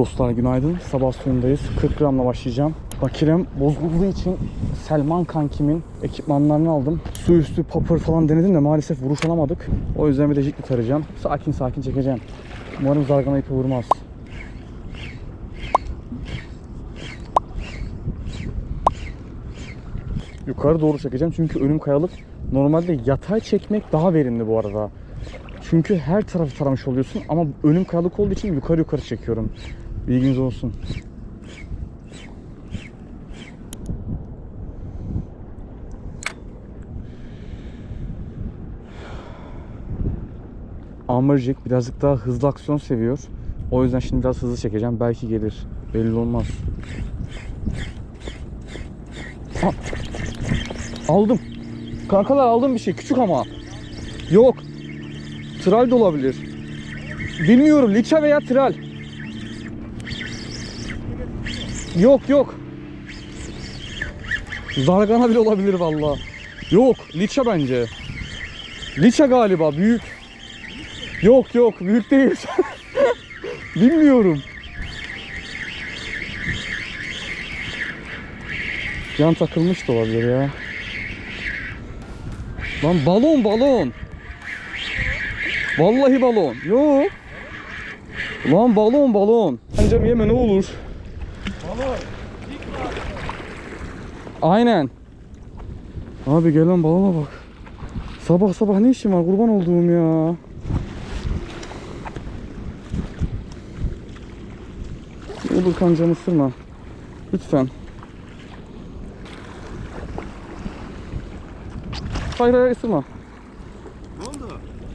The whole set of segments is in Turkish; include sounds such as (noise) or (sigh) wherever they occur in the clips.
Dostlar günaydın. Sabah suyundayız. 40 gramla başlayacağım. Bakirem bozulduğu için Selman kankimin ekipmanlarını aldım. Su üstü papır falan denedim de maalesef vuruş alamadık. O yüzden bir de jikli tarayacağım. Sakin sakin çekeceğim. Umarım zargana ipi vurmaz. Yukarı doğru çekeceğim çünkü önüm kayalık. Normalde yatay çekmek daha verimli bu arada. Çünkü her tarafı taramış oluyorsun ama önüm kayalık olduğu için yukarı yukarı çekiyorum. Bilginiz olsun. Amberjack birazcık daha hızlı aksiyon seviyor. O yüzden şimdi biraz hızlı çekeceğim. Belki gelir. Belli olmaz. Ha. Aldım. Kankalar aldım bir şey. Küçük ama. Yok. Tral de olabilir. Bilmiyorum. Liça veya tral. Yok yok. Zargana bile olabilir valla. Yok. Liça bence. Liça galiba. Büyük. Yok yok. Büyük değil. (laughs) Bilmiyorum. Yan takılmış da olabilir ya. Lan balon balon. Vallahi balon. Yo. Lan balon balon. Ancam yeme ne olur. Aynen. Abi gelen balona bak. Sabah sabah ne işin var kurban olduğum ya. Olur kancamı ısırma. Lütfen. Hayır hayır ısırma. Ne oldu?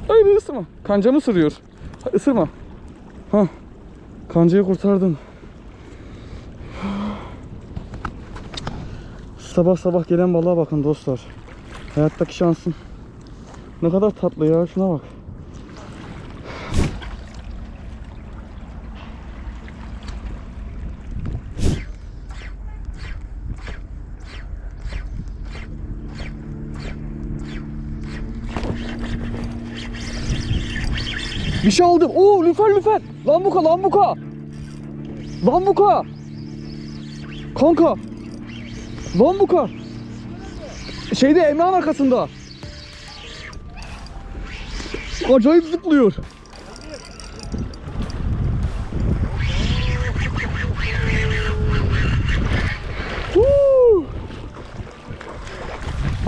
Hayır ısırma. Kancamı ısırıyor. Ha, Isırma. Ha. Kancayı kurtardım. Sabah sabah gelen balığa bakın dostlar. Hayattaki şansım. Ne kadar tatlı ya şuna bak. Bir şey aldım. Oo lüfer lüfer. Lambuka lambuka. Lambuka. Kanka. Lambuka. Şeyde Emrah'ın arkasında. Acayip zıplıyor.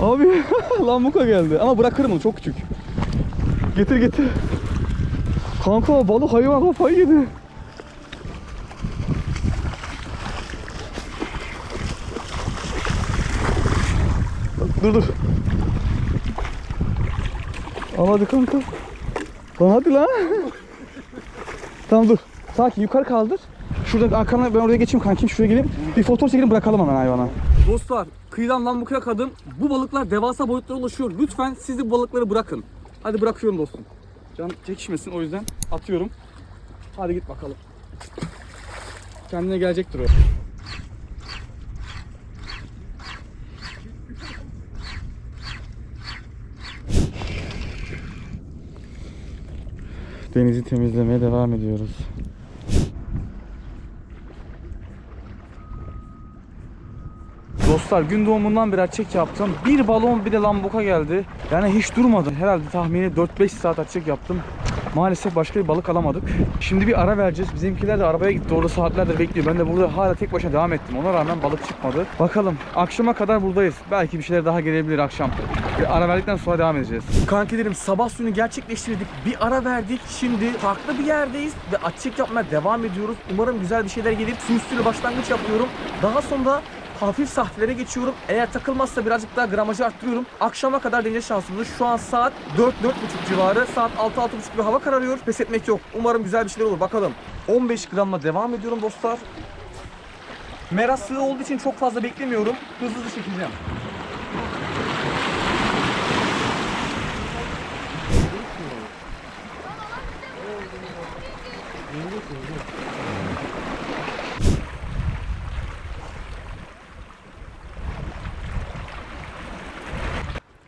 Abi (laughs) lambuka geldi ama bırakırım onu çok küçük. Getir getir. Kanka balık hayvan kafayı yedi. Dur dur. Al hadi kanka. Lan hadi lan. tamam dur. Sakin yukarı kaldır. Şurada arkana ben oraya geçeyim kankim şuraya gelip bir fotoğraf çekelim bırakalım hemen hayvana. Dostlar kıyıdan lambuka kadın bu balıklar devasa boyutlara ulaşıyor. Lütfen siz de bu balıkları bırakın. Hadi bırakıyorum dostum. Can çekişmesin o yüzden atıyorum. Hadi git bakalım. Kendine gelecektir o. Denizi temizlemeye devam ediyoruz. Dostlar gün doğumundan beri açık yaptım. Bir balon bir de lambuka geldi. Yani hiç durmadı. Herhalde tahmini 4-5 saat açık yaptım. Maalesef başka bir balık alamadık. Şimdi bir ara vereceğiz. Bizimkiler de arabaya gitti. Orada saatlerdir bekliyor. Ben de burada hala tek başına devam ettim. Ona rağmen balık çıkmadı. Bakalım. Akşama kadar buradayız. Belki bir şeyler daha gelebilir akşam. Bir ara verdikten sonra devam edeceğiz. Kankilerim sabah suyunu gerçekleştirdik. Bir ara verdik. Şimdi farklı bir yerdeyiz ve açık yapmaya devam ediyoruz. Umarım güzel bir şeyler gelip su üstüyle başlangıç yapıyorum. Daha sonra hafif sahtelere geçiyorum. Eğer takılmazsa birazcık daha gramajı arttırıyorum. Akşama kadar deneyece şansımız. Şu an saat 4-4.30 civarı. Saat 6-6.30 gibi hava kararıyor. Pes etmek yok. Umarım güzel bir şeyler olur. Bakalım. 15 gramla devam ediyorum dostlar. Mera sığ olduğu için çok fazla beklemiyorum. Hızlı hızlı çekeceğim.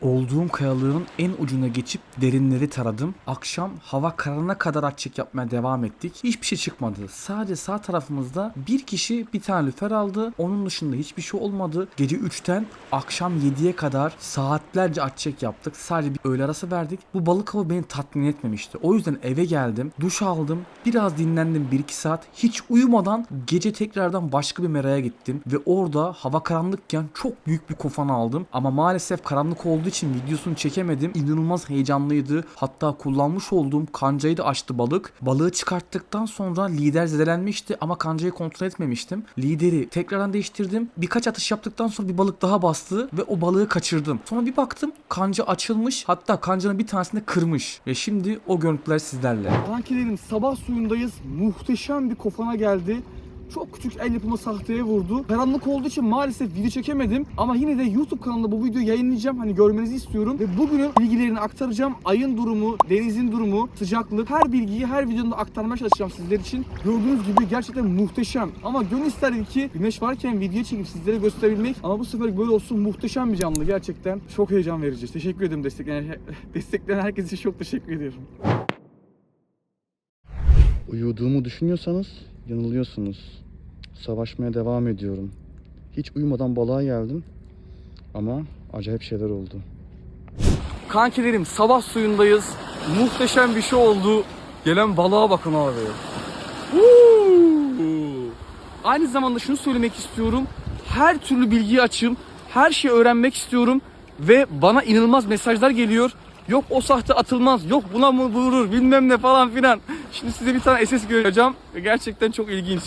Olduğum kayalığın en ucuna geçip derinleri taradım. Akşam hava kararına kadar açık yapmaya devam ettik. Hiçbir şey çıkmadı. Sadece sağ tarafımızda bir kişi bir tane lüfer aldı. Onun dışında hiçbir şey olmadı. Gece 3'ten akşam 7'ye kadar saatlerce açık yaptık. Sadece bir öğle arası verdik. Bu balık avı beni tatmin etmemişti. O yüzden eve geldim. Duş aldım. Biraz dinlendim 1-2 saat. Hiç uyumadan gece tekrardan başka bir meraya gittim. Ve orada hava karanlıkken çok büyük bir kofan aldım. Ama maalesef karanlık olduğu için videosunu çekemedim. İnanılmaz heyecanlıydı. Hatta kullanmış olduğum kancayı da açtı balık. Balığı çıkarttıktan sonra lider zedelenmişti ama kancayı kontrol etmemiştim. Lideri tekrardan değiştirdim. Birkaç atış yaptıktan sonra bir balık daha bastı ve o balığı kaçırdım. Sonra bir baktım kanca açılmış. Hatta kancanın bir tanesini kırmış. Ve şimdi o görüntüler sizlerle. Kankilerim sabah suyundayız. Muhteşem bir kofana geldi. Çok küçük el yapımı sahteye vurdu. Karanlık olduğu için maalesef video çekemedim. Ama yine de YouTube kanalında bu videoyu yayınlayacağım. Hani görmenizi istiyorum. Ve bugünün bilgilerini aktaracağım. Ayın durumu, denizin durumu, sıcaklık. Her bilgiyi her videomda aktarmaya çalışacağım sizler için. Gördüğünüz gibi gerçekten muhteşem. Ama gönül isterdi ki güneş varken video çekip sizlere gösterebilmek. Ama bu sefer böyle olsun muhteşem bir canlı gerçekten. Çok heyecan verici. Teşekkür ederim destekleyen, (laughs) destekleyen herkese çok teşekkür ediyorum. Uyuduğumu düşünüyorsanız yanılıyorsunuz. Savaşmaya devam ediyorum. Hiç uyumadan balığa geldim ama acayip şeyler oldu. Kankilerim sabah suyundayız. Muhteşem bir şey oldu. Gelen balığa bakın abi. Aynı zamanda şunu söylemek istiyorum. Her türlü bilgiyi açım. Her şeyi öğrenmek istiyorum. Ve bana inanılmaz mesajlar geliyor. Yok o sahte atılmaz. Yok buna mı vurur bilmem ne falan filan. Şimdi size bir tane SS göreceğim. Gerçekten çok ilginç.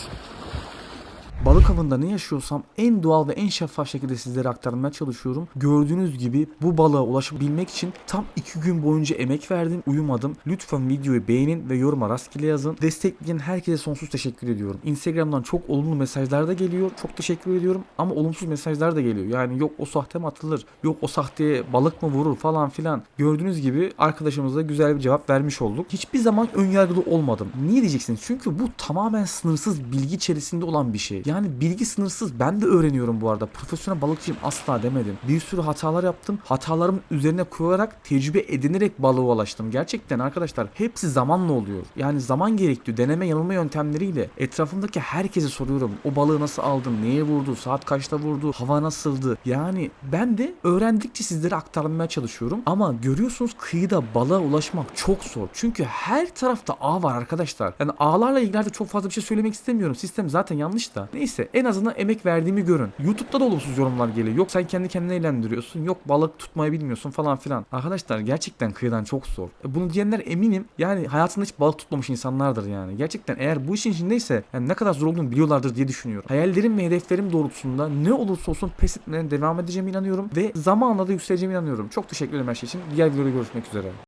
Balık avında ne yaşıyorsam en doğal ve en şeffaf şekilde sizlere aktarmaya çalışıyorum. Gördüğünüz gibi bu balığa ulaşabilmek için tam 2 gün boyunca emek verdim, uyumadım. Lütfen videoyu beğenin ve yoruma rastgele yazın. Destekleyen herkese sonsuz teşekkür ediyorum. Instagram'dan çok olumlu mesajlar da geliyor. Çok teşekkür ediyorum. Ama olumsuz mesajlar da geliyor. Yani yok o sahte mi atılır? Yok o sahteye balık mı vurur falan filan. Gördüğünüz gibi arkadaşımıza güzel bir cevap vermiş olduk. Hiçbir zaman önyargılı olmadım. Niye diyeceksiniz? Çünkü bu tamamen sınırsız bilgi içerisinde olan bir şey. Yani bilgi sınırsız. Ben de öğreniyorum bu arada. Profesyonel balıkçıyım asla demedim. Bir sürü hatalar yaptım. Hatalarımın üzerine koyarak tecrübe edinerek balığa ulaştım. Gerçekten arkadaşlar hepsi zamanla oluyor. Yani zaman gerektiriyor. Deneme yanılma yöntemleriyle etrafımdaki herkese soruyorum. O balığı nasıl aldın? Neye vurdu? Saat kaçta vurdu? Hava nasıldı? Yani ben de öğrendikçe sizlere aktarmaya çalışıyorum. Ama görüyorsunuz kıyıda balığa ulaşmak çok zor. Çünkü her tarafta ağ var arkadaşlar. Yani ağlarla ilgili çok fazla bir şey söylemek istemiyorum. Sistem zaten yanlış da. Neyse en azından emek verdiğimi görün. YouTube'da da olumsuz yorumlar geliyor. Yok sen kendi kendine eğlendiriyorsun. Yok balık tutmayı bilmiyorsun falan filan. Arkadaşlar gerçekten kıyıdan çok zor. E, Bunu diyenler eminim yani hayatında hiç balık tutmamış insanlardır yani. Gerçekten eğer bu işin içindeyse yani ne kadar zor olduğunu biliyorlardır diye düşünüyorum. Hayallerim ve hedeflerim doğrultusunda ne olursa olsun pes etmeden devam edeceğime inanıyorum ve zamanla da yükseleceğime inanıyorum. Çok teşekkür ederim her şey için. Diğer videoda görüşmek üzere.